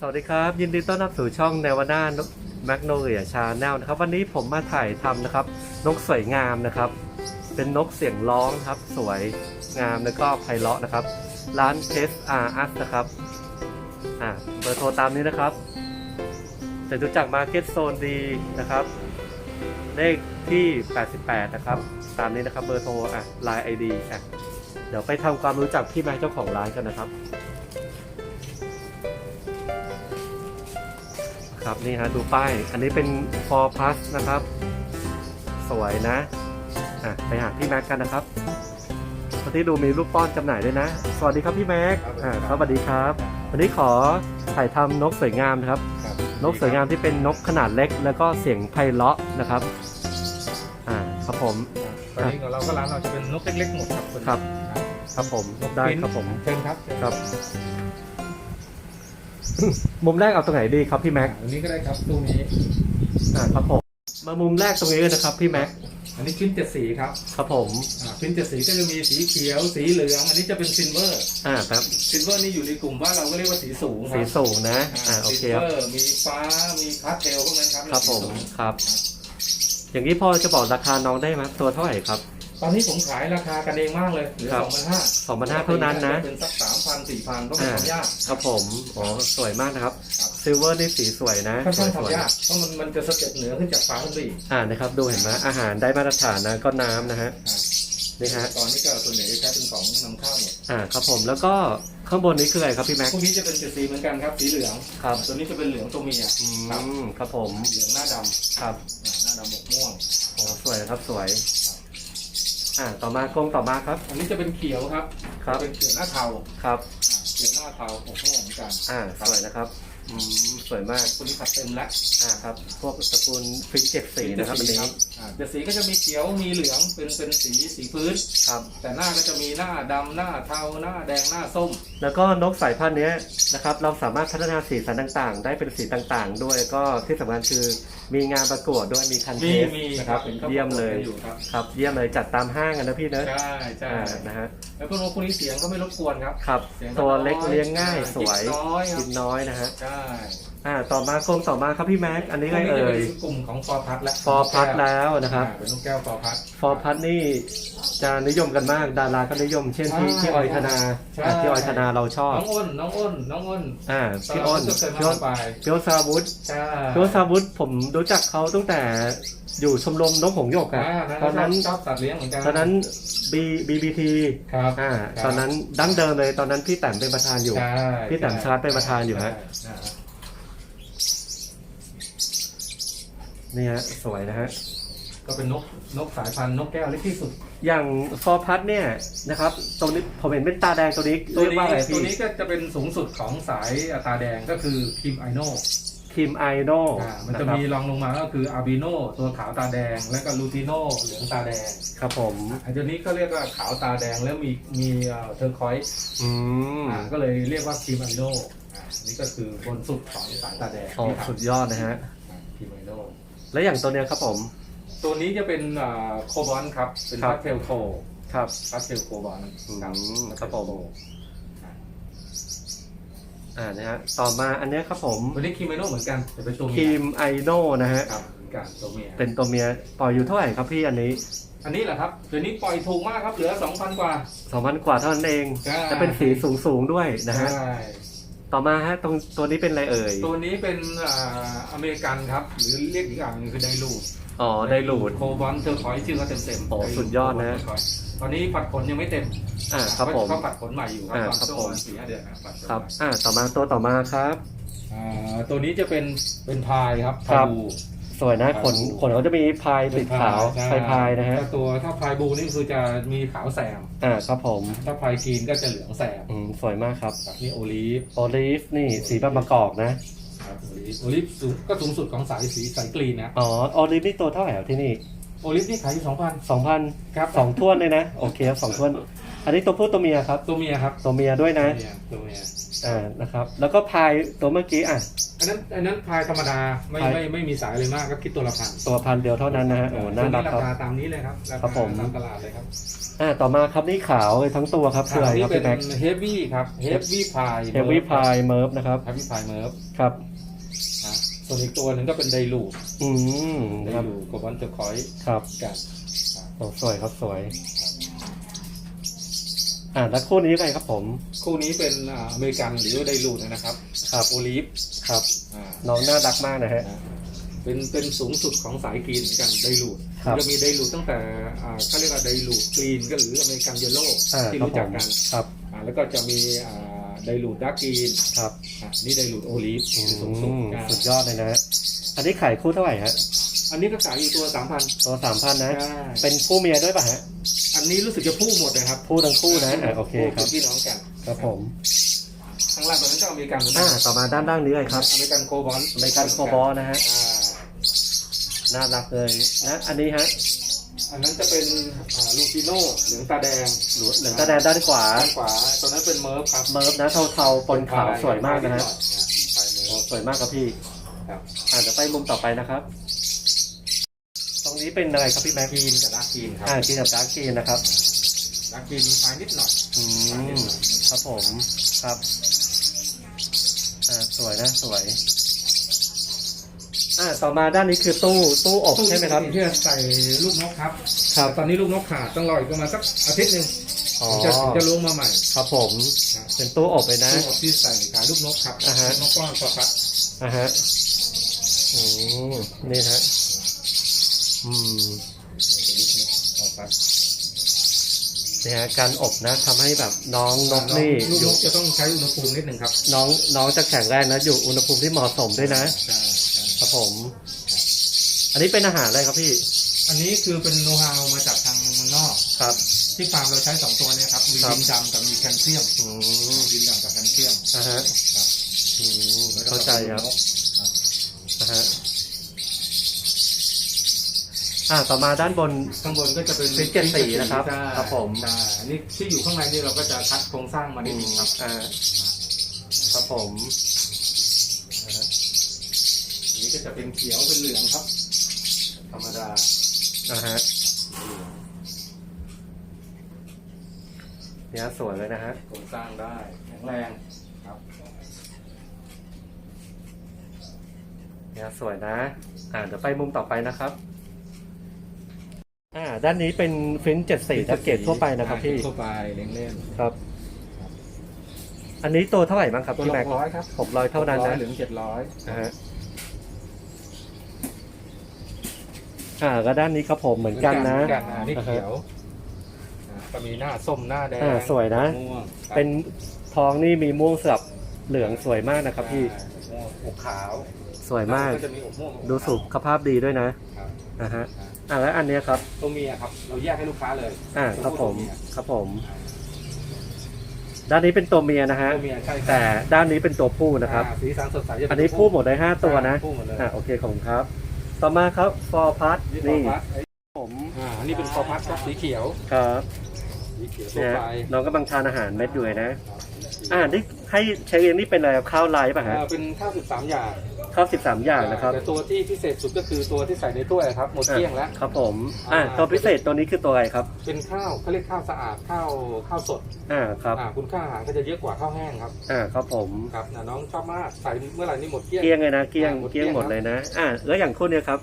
สวัสดีครับ ยินดีต้อนรับสู่ช่อง n นวาน่าแมกโนเลียชาแนลนะครับ วันนี้ผมมาถ่ายทำนะครับ นกสวยงามนะครับ เป็นนกเสียงร้องครับ สวยงามแล้วก็ไพเราะนะครับ ร้านเทสอาร์อัสนะครับอ่าเบอร์โทรตามนี้นะครับจะรู้จักมาร์เก็ตโซนดีนะครับ เลขที่ 88 นะครับ ตามนี้นะครับเบอร์โทรอะไลน์ไอดีอะเดี๋ยวไปทำความรู้จักพี่แม็กเจ้าของร้านกันนะครับ ครับนี่ฮะดูป้าย อันนี้เป็น for plus นะครับ สวยนะอะไปหาพี่แม็กกันนะครับวันนี้ดูมีรูปป้อนจำหน่ายด้วยนะ สวัสดีครับพี่แม็กครับอ่าครับสวัสดีครับ วันนี้ขอถ่ายทำนกสวยงามนะครับ ครับนกสวยงามที่เป็นนกขนาดเล็ก แล้วก็เสียงไพเราะนะครับอ่าครับผม ตอนนี้ของเราก็ร้านเราจะเป็นนกเล็กๆหมดครับนครับ ครับผม ได้ครับผม เชิญครับเชิญครับ มุมแรกเอาตรงไหนดีครับพี่แม็ก อันนี้ก็ได้ครับตู้นี้ อ่าครับผม มามุมแรกตรงนี้เลยนะครับพี่แม็ก อันนี้ชิ้นเจ็ดสีครับ ครับผม อ่าชิ้นเจ็ดสีก็จะมีสีเขียว สีเหลือง อันนี้จะเป็นซิลเวอร์ อ่าครับ ซิลเวอร์นี่อยู่ในกลุ่มว่าเราก็เรียกว่าสีสูงคสีรับสูงนะ อ่าโอเคซิลครับ เวอร์ มีฟ้า มีพาสเทลพวกนั้นครับครับผมสีสูงครับ อย่างนี้พอจะบอกราคาน้องได้ไหมตัวเท่าไหร่ครับ ตอนนี้ผมขายราคากันเองมากเลยเหลือครับสองพันห้า2,500เท่านั้นนะ เป็นสักสามพันสี่พันเพราะมันทำยาก ครับผมอ๋อสวยมากนะครับครับ ซิลเวอร์นี่สีสวยนะค่อนข้างสวยทำยากเพราะมันมันจะสเต็ปเหนือขึ้นจากฟ้าขึ้นไปอีกอ่านะครับดูเห็นไหมอาหารได้มาตรฐานนะก็น้ำนะฮะนี่ฮะตอนนี้ก็ส่วนใหญ่จะใช้เป็นของนำเข้าหมดอ่าครับผมแล้วก็ข้างบนนี้คืออะไรครับพี่แม็กพวกนี้จะเป็นเจ็ดสีเหมือนกันครับสีเหลืองครับตัวนี้จะเป็นเหลืองตัวเมียอืครับมครับผมเหลืองหน้าดำครับอ่าหน้าดำหมกม่วงโอ้สวยนะครับสวย อ่าต่อมากรงต่อมาครับ อันนี้จะเป็นเขียวครับครับ จะเป็นเขียวหน้าเทาครับอ่าเขียวหน้าเทาหมกม่วงเหมือนกัน อ่าสวยนะครับ อืมสวยมากตัวนี้ขัดเต็มแล้วอ่าครับ พวกตระกูลฟิกเจ็ดสีนะครับอันนี้อ่าเจ็ดสีก็จะมีเขียวมีเหลืองเป็นเป็นสีสีพื้น ครับ แต่หน้าก็จะมีหน้าดำหน้าเทาหน้าแดงหน้าส้ม แล้วก็นกสายพันธุ์เนี้ยนะครับ เราสามารถพัฒนาสีสันต่างๆ ได้เป็นสีต่างๆ ด้วยก็ที่สำคัญคือมีงานประกวดด้วยมีคันเทมีสมีนะครับ ห็นขาเยี่ยมเลย ประกวดกันอยู่ครับ ครับ เยี่ยมเลยจัดตามห้างกันนะพี่เนอะใช่ใช่ อ่านะฮะ แล้วพวกนกพวกนี้เสียงก็ไม่รบกวนครับ ครับ เสียงตัวเล็กเลี้ยงง่ายอ่าสวยกินน้อยครับ กินน้อยนะฮะ ใช่อ่า ต่อมากรงต่อมาครับพี่แม็ก อันนี้พวก็กนี้จะเอ่เป็ยนกลุ่มของฟอร์พัทแล้วฟอร์พัทแล้วนะครับ อ่าเป็นนกแก้วฟอร์พัท ฟอร์พัทนี่จะนิยมกันมาก ดาราก็นิยม เช่นที่ใช่ที่ออยธนาใช่ อะที่ออยธนาเราชอบ น้องอ้นน้องอ้นน้องอ้นอ่า พี่อ้นก็เคยพี่มาอ้นไปพี่อ้นซาวุธใช่พี่อ้นซาวุธผมรู้จักเขาตั้งแต่ อยู่ชมรมนกหงส์หยกอ่าอะตอนนั้นชอบสัตว์เลี้ยงเหมือนกัน ตอนนั้นบีบีบีทีครับอ่าครับ ตอนนั้นดั้งเดิมเลยตอนนั้นพี่แต้มเป็นประธานอยู่ ใช่พี่แต้มชาร์จเป็นประธานอยู่ฮะ ใช่นี่ฮะสวยนะฮะ ก็เป็นนกนกสายพันธุ์นกแก้วเล็กที่สุด อย่างฟอร์พัทเนี่ยนะครับตรงนี้ผมเห็นเป็นตาแดงตัวนี้ตัวเรียกนี้ว่าอะไรตัวพี่นี้ก็จะเป็นสูงสุดของสายอัตราแดงก็คือคิมไอโน คิมไอโนอ่ามันจะมีรองลงมาก็คืออาบิโนตัวขาวตาแดง แล้วก็ลูติโนเหลืองตาแดงครับผม อันนี้ก็เรียกว่าขาวตาแดงแล้วมีมีเทอร์คอยส์อืมอ่าก็เลยเรียกว่าคิมไอโนอ่าอันนี่ก็คือบนสุดของสายตาแดงโอ้ที่ทำสุดยอดนะฮะคิมไอโนแล้วอย่างตัวเนี้ยครับผม ตัวนี้จะเป็นโคบอลครับเป็นครับ พาสเทลโคครับ พาสเทลโคบอลอืมครับผม อ่านะฮะต่อมาอันเนี้ยครับผมตัวนี้คิมไอโนเหมือนกันจะเป็นตัวเมีคิยมไอโนนะฮะครับเหมือนกันตัวเมียเป็นตัวเมียปล่อยอยู่เท่าไหร่ครับพี่อันนี้อันนี้แหละครับเดี๋ยวนี้ปล่อยถูกมากครับเหลือ 2,000 กว่า2,000กว่าเท่านั้นเองใช่จะเป็นสีสูงสูงๆด้วยนะฮะ ใช่ ต่อมาฮะตรงตัวนี้เป็นอะไรเอ่ย ตัวนี้เป็นอ่าอเมริกันครับ หรือเรียกอีกอย่างหนึงคือไดรูดอ๋อไดรูด โคบอลเทอร์คอยชื่อเขาเต็มๆโอ้สุดยอดนะตอนนี้ผัดขนยังไม่เต็มอ่าครับผมเขาผัดขนใหม่อยู่ครับอ่าตอนครับช่วงผมวันสี่ห้าเดือนนะผัดขนครับใหม่อ่าต่อมาตัวต่อมาครับ อ่าตัวนี้จะเป็นเป็นพายครับครัพายบบู สวยนะขนขนเขาจะมีพายติดขาวใช่พายพายนะฮะถ้าตัวถ้าพายบูนี่คือจะมีขาวแซมอ่าครับผม ถ้าพายกรีนก็จะเหลืองแซมอืมสวยมากครับครับนี่โอลีฟโอลิฟนี่สีแบบมะกอกนะครับโอลีฟโอลีฟสูงก็สูงสุดของสายสีสายกรีนนะ อ๋อโอลิฟนี่ตัวเท่าไหร่ครับที่นี่ โอลิฟนี่ขายอยู่สองพันสองพันครับสองถ้วนเลยนะ โอเคครับสองถ้วน อันนี้ตัวผู้ตัวเมียครับตัวเมียครับตัวเมียด้วยนะตัวเมียตัวเมียอ่านะครับ แล้วก็พายตัวเมื่อกี้อะอันนั้นอันนั้นพายธรรมดาไม่พายไม่ไม่มีสายเลยมากก็คิดตัวละพันตัวพันเดียวเท่านั้นนะฮะโอ้น่ารักราครับคาตามนี้เลยครับราครัคาบผมตามตลาดเลยครับอ่าต่อมาครับนี่ขาวเลยทั้งตัวครับคืออะไรนี่ครับเป็พี่นแม็กเฮฟวี่ครับเฮฟวี่พายเฮฟวี่พายเมิร์ฟนะครับเฮฟวี่พายเมิร์ฟครับส่วนอีกตัวหนึ่งก็เป็นไดรูดอืมไดครับรูดกับวันเจอคอยครับกันโอ้สวยครับสวย อ่าแล้วคู่นี้ใครครับผม คู่นี้เป็นอ่าอเมริกันหรือว่าไดรูดนะครับครับ โอลิฟครับ อ่าน้องน่ารักมากนะฮะ เป็นเป็นสูงสุดของสายกรีนเหมือนกันไดรูดครับจะมีไดรูดตั้งแต่อ่าเขาเรียกว่าไดรูดกรีนก็หรืออเมริกันเยลโล่อ่าที่ครับรู้ผจักมกันครับอ่าแล้วก็จะมีอ่าไดรูดดักกรีนครับอ่านี่ไดรูดโอลิฟอืสูงสุดมอ่าสุดยอดเลยนะฮะอันนี้ขายคู่เท่าไหร่ฮะ อันนี้ก็ขายอยู่ตัวสามพันตัวสามพันนะใช่เป็นคู่เมียด้วยป่ะฮะ อันนี้รู้สึกจะพูดหมดนะครับคู่ทั้งคู่นะอ่าโอเคครับป็นพี่น้องกันครับผมข้างล่างตัวนั้นก็อเมริกันเหมือนกัอ่านต่อมาด้านล่างนี้เลยครับอเมริกันโคบอลอเมริกันโคบอลนะฮะอ่าน่ารักเลยนะอันนี้ฮะอันนั้นจะเป็นลูติโน่เหลืองตาแดงหรือเหลืองตาแดงด้านขวาด้านขวาตัวนั้นเป็นเมิร์ฟครับเมิร์ฟนะเทาๆปนขาวสวยมากนะฮะปลายเมิโอ้ร์ฟสวยมากครับพี่ครับอ่าเดี๋ยวไปมุมต่อไปนะครับตรง นี้เป็นอะไรครับพี่แม็กกรีนกับดาร์กกรีนครัอ่าบกินกับดาร์กกรีนนะครับดาร์กกรีนมีไฟนิดหน่อยอืมครับผมครับอ่าสวยนะสวยอ่าต่อมาด้านนี้คือตู้ตู้อบใช่ไหมครับ ที่จะใส่ลูกนกครับครับตอนนี้ลูกนกขาดต้องรออีกประมาณสักอาทิตย์หนึ่งอ๋อถึงจะถึงจะล้วงมาใหม่ครับผมครับเป็นตู้อบเลยนะลูกอบที่ใส่ขายลูกนกครับอ่าฮะ ลูกนกก้อนฟอฟัสอ่าฮะอืมนี่ฮะ อืมลูกนกฟอฟัสนี่ฮะการอบนะทำให้แบบน้องนกนี่ลูกอนยู่กจะต้องใช้อุณหภูมินิดหนึ่งครับน้องน้องจะแข็งแรงนะ อยู่อุณหภูมิที่เหมาะสมด้วยนะ ใช่ใช่ครับผม อันนี้เป็นอาหารอะไรครับพี่อันนี้คือเป็นโน้ตฮาวมาจากทางเมืองนอก ครับ ที่ฟาร์มเราใช้สองตัวเนี่ยครับมีครับ ดินดำกับมีแคลเซียมอืมดินดำกับแคลเซียมอ่าฮะครับอืมเข้าใจครับอ่าฮะ อ่าต่อมาด้านบน ข้างบนก็จะเป็นเป็นเจ็ดสีนะครับใช่ครับผม ใช่อันนี้ที่อยู่ข้างในนี่เราก็จะคัดโครงสร้างมานิดนึงครับอ่าครับผมอันนี้ก็จะเป็นเขียวเป็นเหลืองครับ ธรรมดาอ่าฮะเนี่ยสวยเลยนะฮะโครงสร้างได้แข็งแรงครับเนี่ยสวยนะ อ่าเดี๋ยวไปมุมต่อไปนะครับ อ่าด้านนี้เป็นฟินเจ็ดสี่ทับเกตทั่วไปนะครับพี่ ทั่วไปเล่นเล่นครับ อันนี้ตัวเท่าไหร่บ้างครับตัวพี่ละแม็กร้อยครับผมร้อยเท่านั้นร้อนะยเหลืองเจ็ดร้อยนะฮะอ่าก็ด้านนี้ครับผมเหมือนกันนะเหมือกัอ่านี่เขียวอ่าก็มีหน้าส้มหน้าแดงอ่าสวยนะ ม่วงครับเป็นทองนี่มีม่วงสลับเหลืองสวยมากนะครับพี่ ม่วงอกขาวสวยมากก็จะมีอกม่วงอกขาวดูสุขภาพดีด้วยนะ ครับอ่าฮะ อ่า แล้วอันเนี้ยครับ ตัวเมียครับ เราแยกให้ลูกค้าเลยอ่าครับผมตัวเยครับผม ด้านนี้เป็นตัวเมียนะฮะตัวเมียใช่ครับแต่ด้านนี้เป็นตัวผู้นะครับ อ่าสีสันสดใสจะเป็อันนี้ผู้หมดได้ห้าตัวนะ ผู้หมดเลยอ่าโอเคขอบคุณครับ ต่อมาครับฟอร์พัทนี่นี่คอพัสผม อ่าอันนี้เป็นคอพัสครับสีเขียว ครับสีเขียวทั่วเนี่ยไปน้องกำลังทานอาหารเม็ดอยู่เลยนะอ่านี่ให้เชคเองนี่เป็นอะไรครับข้าวไลฟ์ป่ะฮะอ่าเป็นข้าวสิบสามอย่างข้าวสิบสามอย่างนะครับแต่ตัวที่พิเศษสุดก็คือตัวที่ใส่ในถ้วยครับหมดเกลี้ยงแล้วครับผมอ่าตัวพิเศษตัวนี้คือตัวอะไรครับ เป็นข้าวเขาเรียกข้าวสะอาดข้าวข้าวสดอ่าครับอ่าคุณค่าอาหารก็จะเยอะกว่าข้าวแห้งครับอ่าครับผมครับนะน้องชอบมากใส่เมื่อไหร่นี่หมดเกลี้ยงเกลี้ยงเลยนะเกลี้ยงอ่าหมดเกเกลี้ลี้ยยงงหมดเลยนะอ่าแล้วอย่างคู่เนี้ยครับ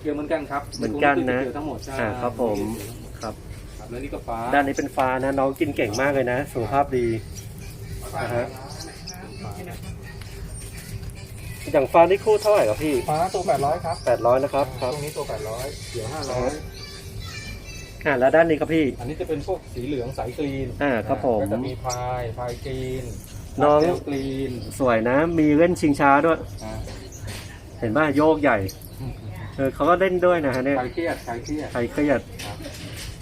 เกลี้ยงเหมือนกันครับเหมือนกันนะเกลี้ยงทั้งหมดใช่อ่าครับผมครับครับ แล้วนี่ก็ฟ้าด้านนี้เป็นฟ้านะน้องกินเก่งมากเลยนะ สุขภาพดีอ่าฮะอย่างฟ้านี่คู่เท่าไหร่ครับพี่ฟ้าตัวแปดร้อยครับแปดร้อยนะครับคตรับรงนี้ตัวแปดร้อยเดี๋ยวห้าร้อยอ่าแล้วด้านนี้ครับพี่ อันนี้จะเป็นพวกสีเหลืองสายกรีนอ่าครับผมก็จะมีพายพายกรีนน้องพาสเทลกรีน สวยนะ มีเล่นชิงช้าด้วยอ่าเห็นว่าโยกใหญ่เออเขาก็เล่นด้วยนะฮะเนี่ยคลายเครียดคลายเครียดใครเครียดครับ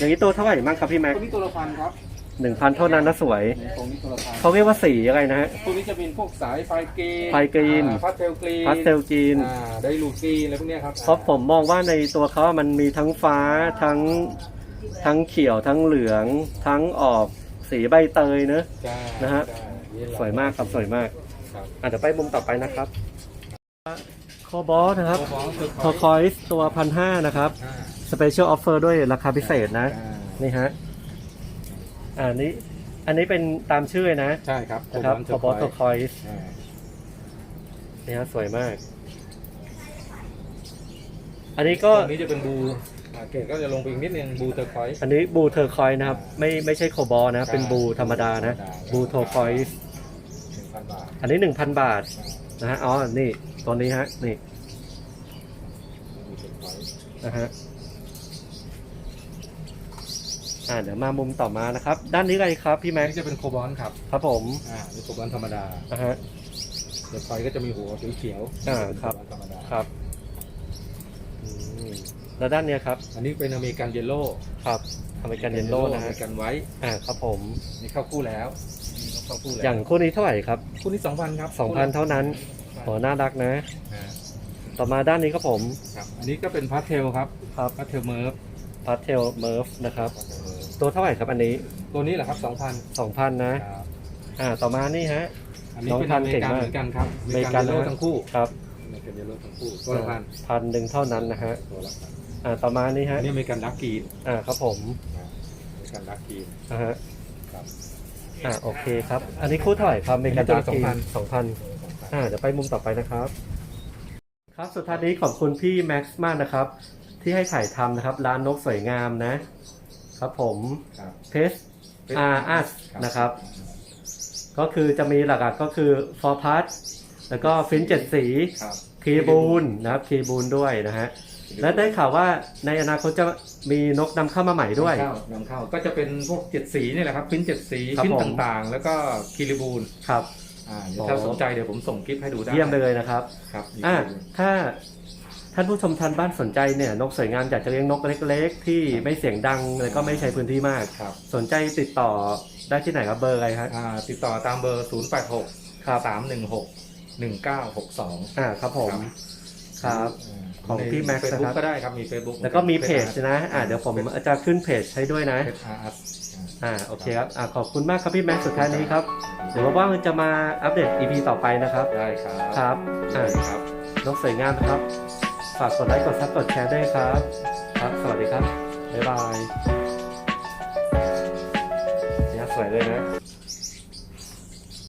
อย่างนี้ตัวเท่าไหร่บ้างครับพี่แม็กตัวนี้ตัวละพันครับหนึ่งพันเท่านั้นนะสวย ตรงนี้ตัวละพันเขาเรียกว่าสีอะไรนะฮะ ตัวนี้จะเป็นพวกสายไฟกรีนไฟกรีน พาสเทลกรีนพาสเทลจีน อ่าไดรูดกรีนอะไรพวกเนี้ยครับเพราะผมมองว่าในตัวเขามันมีทั้งฟ้าทั้งทั้งเขียวทั้งเหลือง ทั้งออกสีใบเตยเนอะ ใช่นะฮะ ใช่นี่เรสวยมากครับสวยมากครับ อาจจะไปมุมต่อไปนะครับโคบอสนะครับโคบอลคือทอคอยส์ตัวพันห้านะครับ อ่า สเปเชียลออฟเฟอร์ด้วยราคาพิเศษนะ อ่านี่ฮะอ่านี้ อันนี้เป็นตามชื่อนะใช่ครับนะครับโคโคบอสทอคอยส์อ่านี่ฮะสวยมาก อันนี้ก็ตรงนี้จะเป็นบูอ่าเกรดก็จะลงไปอีกนิดนึงบูเตอร์คอยส์อันนี้บูเทอร์คอยนะครับ ไม่ไม่ใช่โคบอลนะ เป็นบูธรรมดานะบูโทคอยส์หนึ่งพันบาทอันนี้หนึ่งพันบาทอ่านะฮะอ๋อนี่ตัวนี้ฮะนี่บูเตอร์คอยส์นะฮะ อ่าเดี๋ยวมามุมต่อมานะครับ ด้านนี้อะไรครับพี่อัแม็นกนี้จะเป็นโคบอลครับ ครับผมอ่านี่โคบอลธรรมดานะฮะเตอร์คอยส์ก็จะมีหัวสีเขียวๆอ่าครับ เป็นโบอลธรรมดา ครับอืมแล้วด้านเนี้ยครับอันนี้เป็นอเมริกันเยลโล่ครับอเมริกันเยนโลนะอเมฮะริกันไว้อ่าครับผม นี่เข้าคู่แล้วนี่เข้าคู่แล้วอย่างคู่นี้เท่าไหร่ครับคู่นี้สองพันครับสองพันเท่านั้นใช่โหน่ารักนะ อ่าต่อมาด้านนี้ครับผม ครับ อันนี้ก็เป็นพาสเทลครับครับพาสเทลเมิร์ฟพาสเทลเมิร์ฟนะครับ ตัวเท่าไหร่ครับอันนี้ตัวนี้แหละครับสองพันสองพันนะครับอ่า ต่อมานี่ฮะ อันนี้น้องเป็นพัอนเมเก่ริงกันมากเหมือนกันครับอเมริกันเยลนะโล่ฮะทั้งคู่ครับอเมริกันเยลโล่ทั้งคู่ตัวละพันพันหนึ่งเท่านั้นนะฮะตัวละพันอ่า ต่อมานี่อัฮะนนี้อเมริกันดักกีนอ่า ครับผมอเมริกันดักกีนนะฮะครับอ่าโอเคครับ อันนี้คู่เท่าไหร่ครับอเมริกันอันนี้ดาร์ตัวกีละสองพันอ่าเดี๋ยวไปมุมต่อไปนะครับ ครับสุดท้ายนี้ขอบคุณพี่แม็กซ์มากนะครับ ที่ให้ถ่ายทำนะครับ ร้านนกสวยงามนะ ครับผมครับเพสอาร์อัสนะครับคก็คือจะมีหลักๆก็คือฟอร์พัสแล้วก็ฟินเจ็ดสีรับคีบูนนะครับคีบูนด้วยนะฮะและได้ข่าวว่าในอนาคตจะมีนกนำเข้ามาใหม่ด้วยนำเข้านำเข้าก็จะเป็นพวกเจ็ดสีนี่แหละครับปิ้นเจ็ดสีครับชิ้นผมต่างๆ แล้วก็คิริบูลครับอ่าเดี๋ยวถ้าอ๋อสนใจเดี๋ยวผมส่งคลิปให้ดูได้เยี่ยมไปเลยนะครับครับมีอ่าคิริบูลถ้า ท่านผู้ชมทางบ้านสนใจเนี่ยนกสวยงามอยากจะเลี้ยงนกเล็ก ๆ ที่ไม่เสียงดังแล้วก็ไม่ใช้พื้นที่มาก ครับสนใจติดต่อได้ที่ไหนครับเบอร์อะไรครับอ่าติดต่อตามเบอร์ 0 8 6ครับ3 1 6 1 9 6 2 อ่าครับผมครับ ของพี่แม็กซ์เฟซนะคบุ๊รับกก็ได้ครับ มี Facebook แล้วก็มีเพจนะอ่าเดี๋ยวผมจะขึ้นเพจให้ด้วยนะเพจอาร์ตอ่าโอเคครับอ่าขอบคุณมากครับพี่แม็กซ์สุดท้ายนี้ครับเดี๋ยวว่างๆจะมาอัปเดต EP ต่อไปนะครับได้ครับครับอ่าครับ นกสวยงามนะครับ ฝากกดไลค์กดซับกดแชร์ด้วยครับ ครับ สวัสดีครับ บ๊ายบายเนี่ยสวยเลยนะ